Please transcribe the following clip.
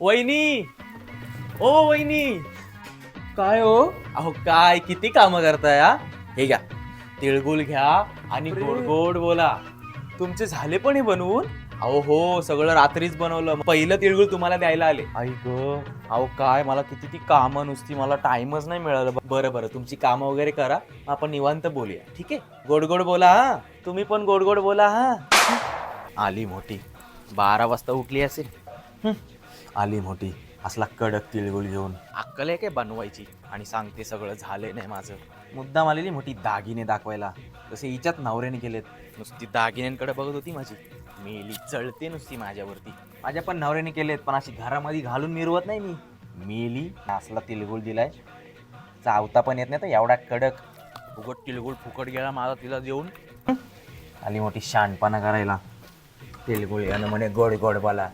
वहिनी. ओ वहिनी. काय हो? अहो काय किती कामं करताय हा? हे घ्या. तिळगुळ घ्या आणि बापरे. गोड गोड बोला. तुमचे झाले पण हे बनवून? अहो हो सगळं रात्रीच बनवलं. पहिलं तिळगुळ तुम्हाला द्यायला आले. आई ग. अहो काय मला किती ती कामं नुसती मला टाइमच नाही मिळालं. बरं बरं तुमची कामं वगैरे करा. आपण निवांत बोलूया. ठीक आहे? गोड गोड बोला हा? तुम्ही पण गोड गोड बोला हा? आली मोठी. बारा वाजता उठली असेल. हं. आली मोठी. असला कडक तिळगुळ घेऊन. अक्कल आहे काय बनवायची? आणि सांगते सगळं झाले नाही माझं. मुद्दाम आलेली मोठी दागिने दाखवायला. जसे हिच्यात नवऱ्याने केलेत. नुसती दागिन्यांकडे बघत होती माझी. मेली चळते नुसती माझ्यावरती. माझ्या पण नवऱ्याने केलेत पण अशी घरामध्ये घालून मिरवत नाही मी. मेली असला तिळगुळ दिलाय. चावता पण येत नाही तर एवढा कडक. फुकट तिळगुळ फुकट गेला माझा तिला देऊन. आली मोठी शानपणा करायला. तिळगुळ यानं म्हणे गोड गोड बोला.